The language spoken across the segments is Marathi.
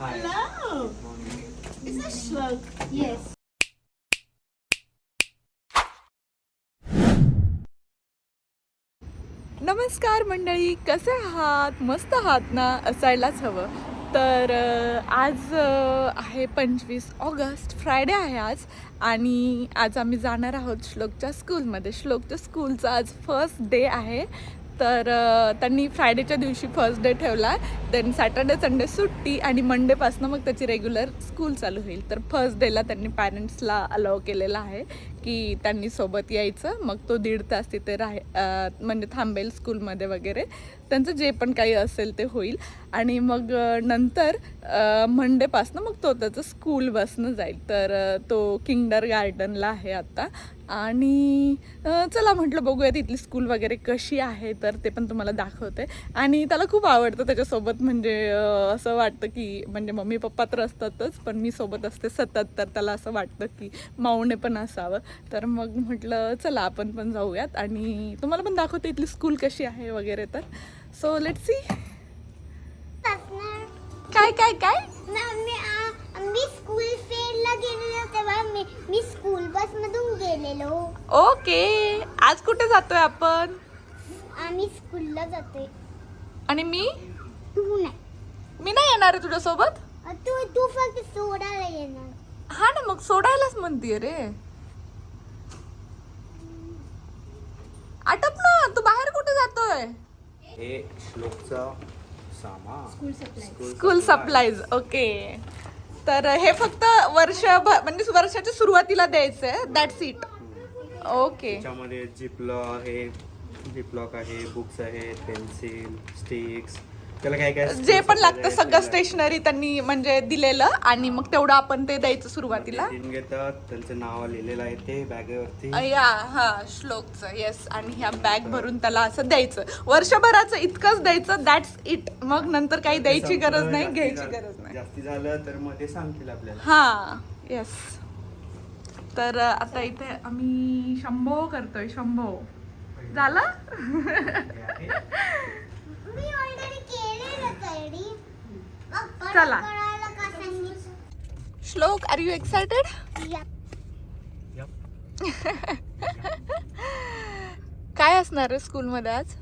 Hello. Is this Shlok? Yes. नमस्कार मंडळी कसे आहात? मस्त आहात ना? असायलाच हवं. तर आज आहे पंचवीस ऑगस्ट. फ्रायडे आहे आज आणि आज आम्ही जाणार आहोत श्लोकच्या स्कूलमध्ये श्लोकच्या स्कूलचा आज फर्स्ट डे आहे. तर त्यांनी फ्रायडेच्या दिवशी फर्स्ट डे ठेवला. देन सॅटर्डे संडे सुट्टी आणि मंडेपासनं मग त्याची रेग्युलर स्कूल चालू होईल. तर फर्स्ट डेला त्यांनी पॅरेंट्सला अलाव केलेलं आहे. की त्यांनी सोबत यायचं. मग तो दीड तास तिथे राह म्हणजे थांबेल स्कूलमध्ये वगैरे. त्यांचं जे पण काही असेल ते होईल. आणि मग नंतर मंडेपासनं मग तो त्याचं स्कूल बसनं जाईल. तर तो किंगडर गार्डनला आहे आत्ता आणि चला म्हटलं बघूया तिथली स्कूल वगैरे कशी आहे तर ते पण तुम्हाला दाखवते. आणि त्याला खूप आवडतं त्याच्यासोबत. म्हणजे असं वाटतं की म्हणजे मम्मी पप्पा तर असतातच पण मी सोबत असते सतत. तर त्याला असं वाटतं की माऊने पण असावं. तर मग म्हटलं चला आपण पण जाऊयात. आणि तुम्हाला पण दाखवते इथली स्कूल कशी आहे वगैरे तर. सो लेट सी काय काय काय? मी स्कूल गेलेलो तेव्हा मी मी स्कूल बस मधून गेलेलो. ओके आज कुठे जातोय आपण? आम्ही स्कूलला जातोय. आणि मी? तू नाही. मी नाही येणार आहे तुझ्यासोबत? तू तू फक्त सोडायला येणार. हा ना मग सोडायलाच म्हणतीये रे. आटप ना तू बाहेर कुठे जातोय? हे श्लोकचा सामान. स्कूल सप्लाईज ओके तर हे फक्त वर्षभर म्हणजे वर्षाच्या सुरुवातीला द्यायचंय दॅट्स इट ओके त्याच्यामध्ये जिपलॉ आहे जिपलॉक आहे बुक्स आहेत पेन्सिल स्टिक्स त्याला काय काय जे पण लागतं सगळं स्टेशनरी त्यांनी म्हणजे दिलेलं आणि मग तेवढं आपण ते द्यायचं सुरुवातीला. तीन घेतात त्यांचं नाव लिहिलेलं आहे ते बॅगेवरती. या हा श्लोकचं येस आणि ह्या बॅग भरून त्याला असं द्यायचं. वर्षभराचं इतकंच द्यायचं दॅट्स इट मग नंतर काही द्यायची गरज नाही घ्यायची गरज नाही. जास्ती झालं तर मग ते सांगतील आपल्याला. हा येस तर आता इथे आम्ही शंभो करतोय शंभो. झालं हे आहे. मी ऑलरेडी केलेलं तयारी मग परत चला. श्लोक आर यू एक्सायटेड. काय असणार स्कूलमध्ये आज?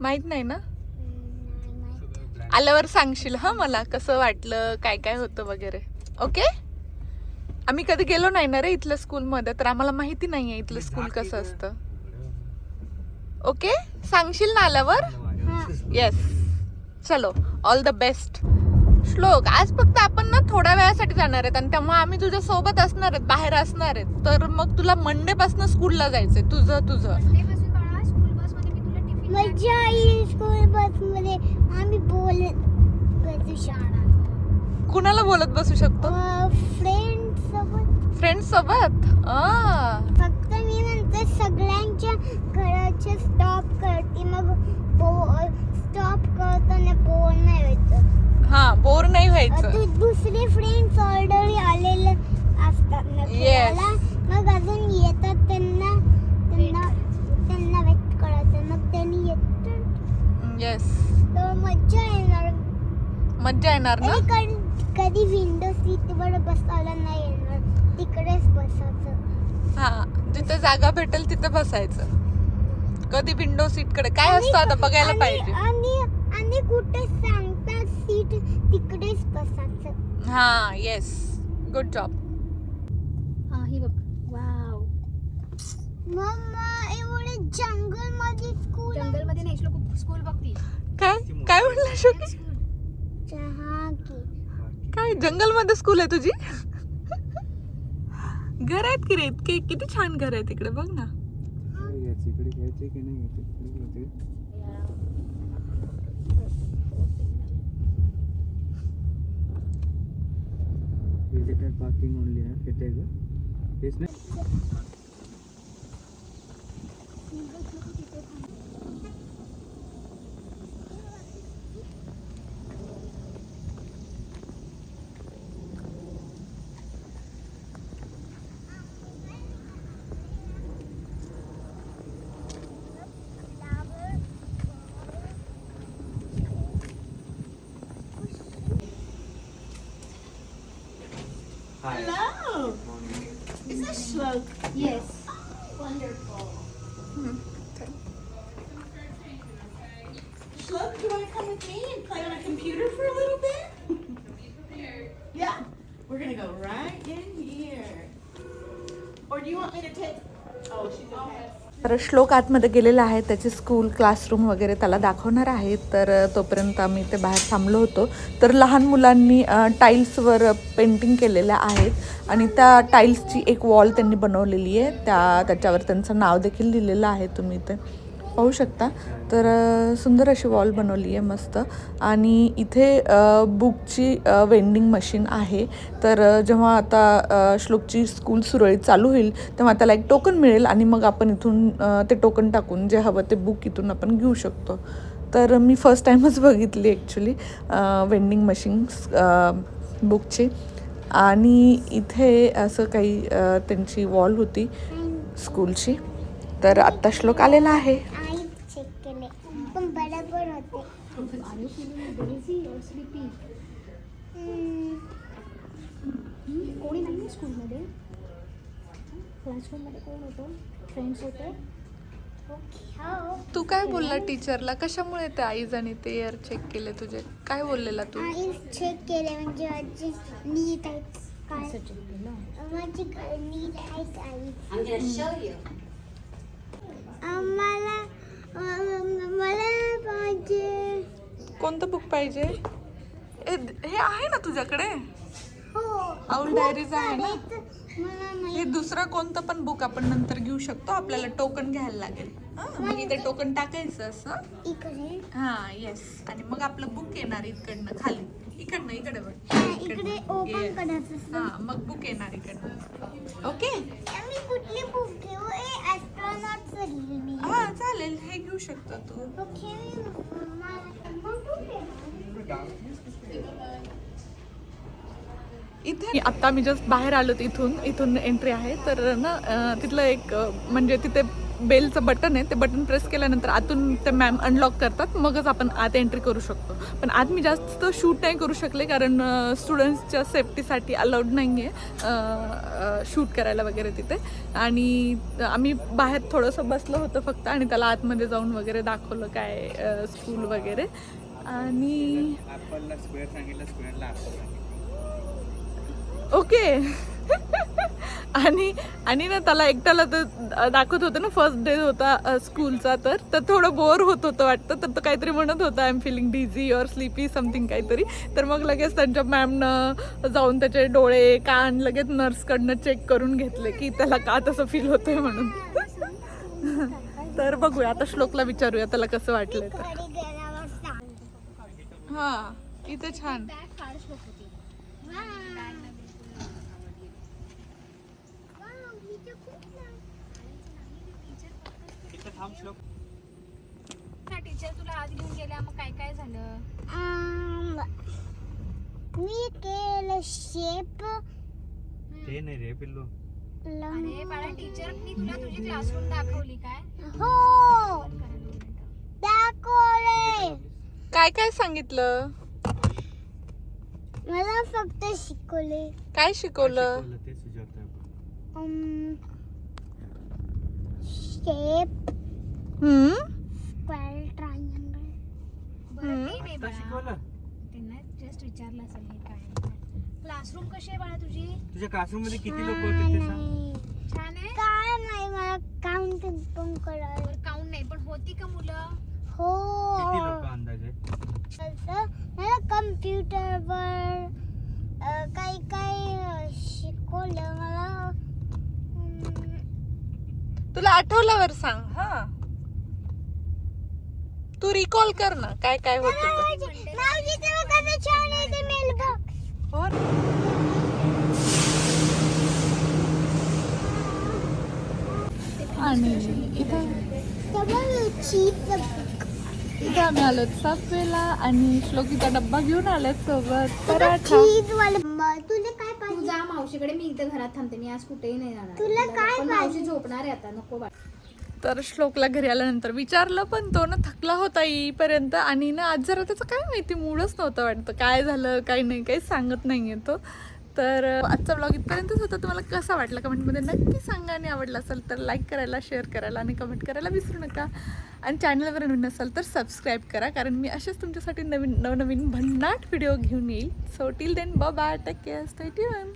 माहीत नाही ना. आल्यावर सांगशील हा मला कसं वाटलं काय काय होतं वगैरे. ओके आम्ही कधी गेलो नाही ना रे इथल्या स्कूलमध्ये तर आम्हाला माहिती नाही आहे इथलं स्कूल कसं असतं. ओके सांगशील ना आल्यावर? येस चलो ऑल द बेस्ट श्लोक आज फक्त आपण ना थोड्या वेळासाठी जाणार आहेत आणि त्यामुळे आम्ही तुझ्या सोबत असणार आहेत बाहेर असणार आहेत. तर मग तुला मंडे पासून स्कूलला जायचंय तुझं तुझं. मजा येईल स्कूल बसमध्ये आम्ही बोलत बसू शकतो कुणाला बोलत बसू शकतो? फ्रेंड सोबत. फ्रेंड सोबत? आ, फक्त मी नंतर सगळ्यांच्या घराचे स्टॉप करते मग स्टॉप करताना बोर नाही व्हायचं हा बोर नाही व्हायचं. तू दुसरे फ्रेंड्स ऑलरेडी आलेले असतात ना Yes. मग अजून येतात त्यांना त्यांना त्यांना वेट करायचं. मग त्यांनी येतात. येस तर मज्जा येणार. मज्जा येणार ना? आणि कधी- कधी विंडो सीट वर बसायला नाही येणार. तिकडेच बसायचं. हा जिथे जागा भेटेल तिथे बसायचं. कधी विंडो सीटकडे काय आणि- असतं आता बघायला आणि- पाहिजे. आणि आणि कुठे सांगतात सीट तिकडेच बसायचं हा येस गुड जॉब हा ही बघ. वाव मम्मा एवढे जंगलमध्ये स्कूल जंगलमध्ये नाही लोक स्कूल बघती. काय? काय म्हणलं शुकी काय जंगलमध्ये स्कूल आहे तुझी? घर आहेत की रे? इतके किती छान घर आहे तिकडे बघ ना याची इकडे घ्यायचे की नाही घ्यायचे? इकडे घ्यायचे? Visitor parking only आहे किती आहे ग? हेच with me and play on a computer for a little bit? yeah. We're gonna go right in here. Or do you want me to take? Oh, she's okay. तर श्लोक आतमध्ये गेलेला आहे त्याचे स्कूल क्लासरूम वगैरे त्याला दाखवणार आहे तर तोपर्यंत आम्ही ते बाहेर थांबलो होतो तर लहान मुलांनी टाईल्सवर पेंटिंग केलेल्या आहेत आणि त्या टाईल्सची एक वॉल त्यांनी बनवलेली आहे त्या त्याच्यावर त्यांचं नाव देखील लिहिलेलं आहे तुम्ही ते पाहू शकता. तर सुंदर अशी वॉल बनवली आहे मस्त. आणि इथे बुकची वेंडिंग मशीन आहे. तर जेव्हा आता श्लोकची स्कूल सुरळीत चालू होईल तेव्हा त्याला एक टोकन मिळेल आणि मग आपण इथून ते टोकन टाकून जे हवं ते बुक इथून आपण घेऊ शकतो. तर मी फर्स्ट टाईमच बघितली ॲक्च्युली वेंडिंग मशीन बुकची आणि इथे असं काही त्यांची वॉल होती स्कूलची तर आत्ता श्लोक आलेला आहे आई चेक केले पण बरोबर फीलिंग लेझी और स्लीपी हम्म, कोणी नाही स्कूलमध्ये क्लासरूममध्ये कोण होतं फ्रेंड्स होते हो तू काय बोलला टीचरला? कशामुळे ते आईज आणि ते एअर चेक केले तुझे? काय बोललेला तू? चेक केले म्हणजे नीट आहेत. काय? असं check केलं? माझी नीट आहेत आई. I'm gonna show you. मला पाहिजे. कोणतं बुक पाहिजे? हे आहे ना तुझ्याकडे? हो. आऊल डायरीज आहे ना? हे दुसरं कोणतं पण बुक आपण नंतर घेऊ शकतो. आपल्याला टोकन घ्यायला लागेल. हं, मग इथे टोकन टाकायचं असं. हा येस आणि मग आपलं बुक येणार इकडनं खाली. इकडनं इकडे बघ. हा. हा मग बुक येणार इकडनं. ओके हे हा चालेल. हे घेऊ शकतो तू ओके मला मग कुठे इथे आता मी जस्ट बाहेर आलो इथून इथून एंट्री आहे. तर ना तिथलं एक म्हणजे तिथे बेलचं बटन आहे. ते बटन प्रेस केल्यानंतर आतून ते मॅम अनलॉक करतात. मगच आपण आत एंट्री करू शकतो. पण आज मी जास्त शूट नाही करू शकले कारण स्टुडंट्सच्या सेफ्टीसाठी अलाउड नाही आहे शूट करायला वगैरे तिथे. आणि आम्ही बाहेर थोडंसं बसलो होतं फक्त आणि त्याला आतमध्ये जाऊन वगैरे दाखवलं काय स्कूल वगैरे. आणि ॲपलला स्क्वेअर सांगितलं स्क्वेअरला ॲपल सांगितलं ओके. आणि आणि ना त्याला एकट्याला तर दाखवत होतं ना फर्स्ट डे होता स्कूलचा तर. तर थोडं बोर होत होतं वाटतं. तर तो काहीतरी म्हणत होता आय एम फिलिंग डिझी और स्लीपी समथिंग काहीतरी. तर मग लगेच त्यांच्या मॅमनं जाऊन त्याचे डोळे कान लगेच नर्सकडनं चेक करून घेतले की त्याला का तसं फील होतंय म्हणून. तर बघूया आता श्लोकला विचारूया त्याला कसं वाटलंय तर. हां. इथे छान बॅग फार श्लोक होती इथं थांब श्लोक टीचर तुला आज घेऊन गेल्या. मग काय काय झालं? मी केलं शेप ते नाही रे पिल्लू. अरे बाळा टीचरनी तुला तुझी क्लासरूम दाखवली काय? हो. दाखवले. काय काय सांगितलं? मला फक्त शिकवले. काय शिकवलं? शेप स्क्वेअर ट्रायंगल बरं त्यांना जस्ट विचारलं असेल हे काय क्लासरूम कशी आहे बाळा तुझी? तुझ्या क्लासरूममध्ये किती लोक होते ते सांग. नाही छान आहे? काय नाही मला काउंटिंग पण करायला काउंट नाही पण होती का मुलं? हो. किती लोक अंदाजे असं? मला कम्प्युटरवर काही काही शिकवलं मला तुला आठवल्यावर सांग हा. तू रिकॉल कर ना काय काय होत mailbox. आणि इथं आम्ही आलो सबवेला आणि श्लोकीचा डब्बा घेऊन आले सोबत. पराठा. cheese वालं. म- तुला काय तू जा मावशीकडे मी इथं घरात थांबते मी आज कुठेही नाही जाणार. तुला काय? मावशी झोपणार आहे आता नको बाळा. तर श्लोकला घरी आल्यानंतर विचारलं पण तो ना थकला होता येईपर्यंत आणि ना आज जरा त्याचं काय माहिती मूडच नव्हतं वाटतं. काय झालं काय नाही काही सांगत नाहीये तो. तर आजचा ब्लॉग इथपर्यंतच होता. तुम्हाला कसा वाटला कमेंटमध्ये नक्की सांगा आणि आवडला असेल तर लाईक करायला शेअर करायला आणि कमेंट करायला विसरू नका. आणि चॅनलवर नवीन असाल तर सबस्क्राईब करा. कारण मी असेच तुमच्यासाठी नवीन नवनवीन भन्नाट व्हिडिओ घेऊन येईल. So till then bye take care stay tune